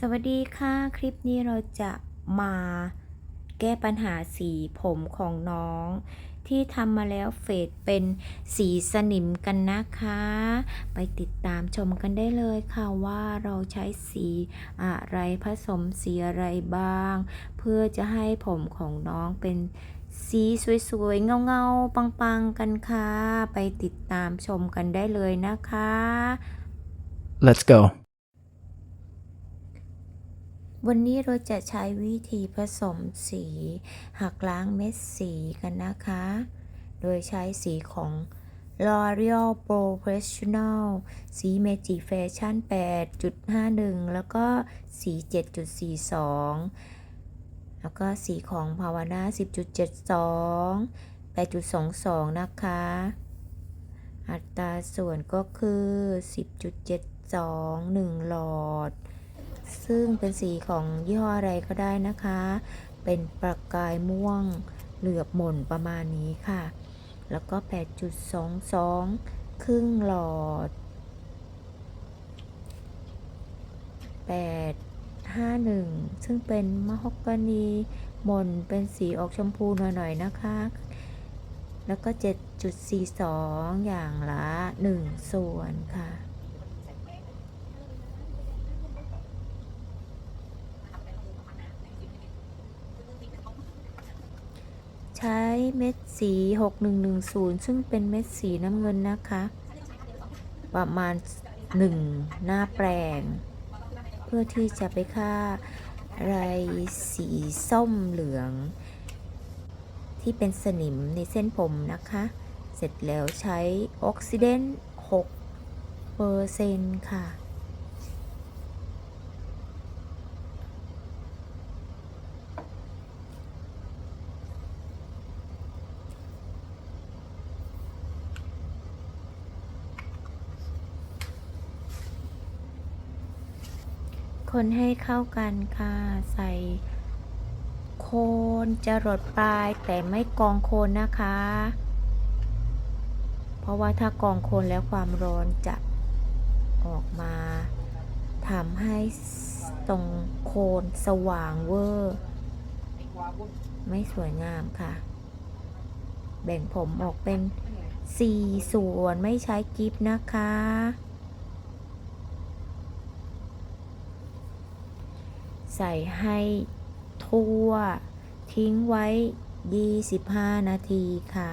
สวัสดีค่ะ คลิปนี้เราจะมาแก้ปัญหาสีผมของน้อง ที่ทำมาแล้วเฟดเป็นสีสนิมกันนะคะ ไปติดตามชมกันได้เลยค่ะว่าเราใช้สีอะไรผสมสีอะไรบ้าง เพื่อจะให้ผมของน้องเป็นสีสวยๆ เงาๆ ปังๆ กันค่ะ ไปติดตามชมกันได้เลยนะคะ Let's go. วันนี้เราจะใช้วิธีผสมสี หักล้างเม็ดสีกันนะคะ โดยใช้สีของ L'Oreal Professional สี Magic Fashion 8.51 แล้วก็สี 7.42 แล้วก็สีของ Pavana 10.72 8.22 นะคะ อัตราส่วนก็คือ 10.72 1หลอด ซึ่งเป็นสีของยี่ห้ออะไรก็ได้นะคะ เป็นประกายม่วงเหลือบหม่นประมาณนี้ค่ะ แล้วก็ 8.22 ครึ่งหลอด 851 ซึ่งเป็นมะฮอกกานีหม่นเป็นสีออกชมพูหน่อยๆนะคะ แล้วก็ 7.42 อย่างละ 1 ส่วนค่ะ ใช้ เม็ดสี 6110 ซึ่งเป็นเม็ดสีน้ำเงินนะคะ ประมาณ 1 หน้าแปลง เพื่อที่จะไปฆ่าไรสีส้มเหลือง ที่เป็นสนิมในเส้นผมนะคะ เสร็จแล้วใช้ออกซิเดนต์6เปอร์เซ็นต์ค่ะ คนให้เข้ากันค่ะ ใส่โคนจะรดปลายแต่ไม่กองโคนนะคะ เพราะว่าถ้ากองโคนแล้วความร้อนจะออกมาทำให้ตรงโคนสว่างเวอร์ ไม่สวยงามค่ะ แบ่งผมออกเป็น 4 ส่วนไม่ใช้กิฟนะคะ ใส่ให้ทั่ว ทิ้งไว้ 25 นาทีค่ะ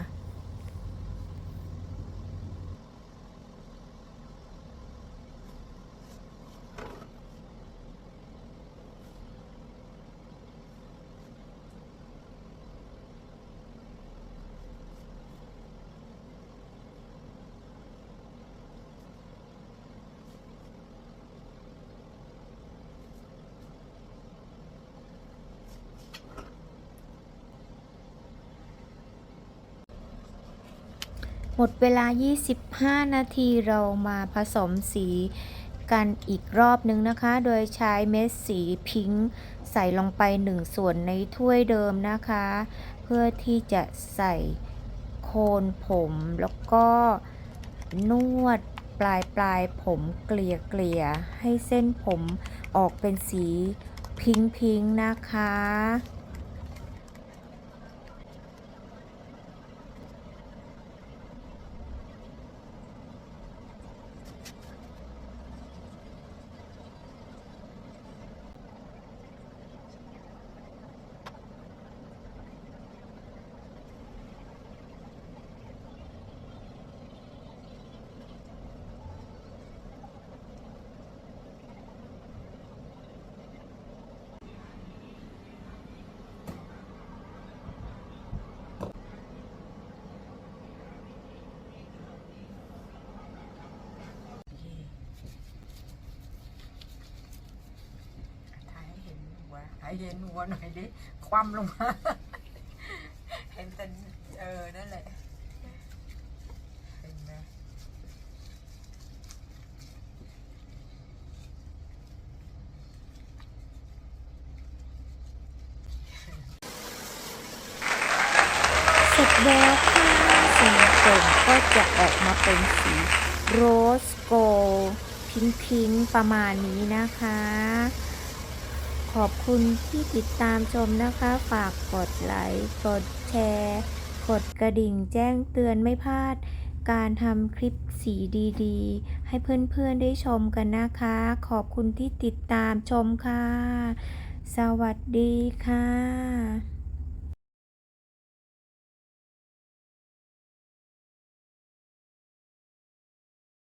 หมดเวลา 25 นาทีเรามาผสมสีกันอีกรอบนึงนะคะ โดยใช้เม็ดสีพิงค์ใส่ลงไป 1 ส่วนในถ้วยเดิมนะคะ เพื่อที่จะใส่โคนผมแล้วก็นวดปลายปลายผมเกลี่ยเกลี่ยให้เส้นผมออกเป็นสีพิงพิงค์นะคะ เห็นหัวหน่อยดิคว่ำลงมา เห็นแต่เออ นั่นแหละ เห็นไหมเสร็จแล้วค่ะสีผมก็จะออกมาเป็นสีโรสโกลพิงพิงประมาณนี้นะคะ ขอบคุณที่ติดตามชมนะคะ ฝากกดไลค์กดแชร์ กดกระดิ่งแจ้งเตือนไม่พลาด การทำคลิปสีดีๆ ให้เพื่อนๆได้ชมกันนะคะ ขอบคุณที่ติดตามชมค่ะ สวัสดีค่ะ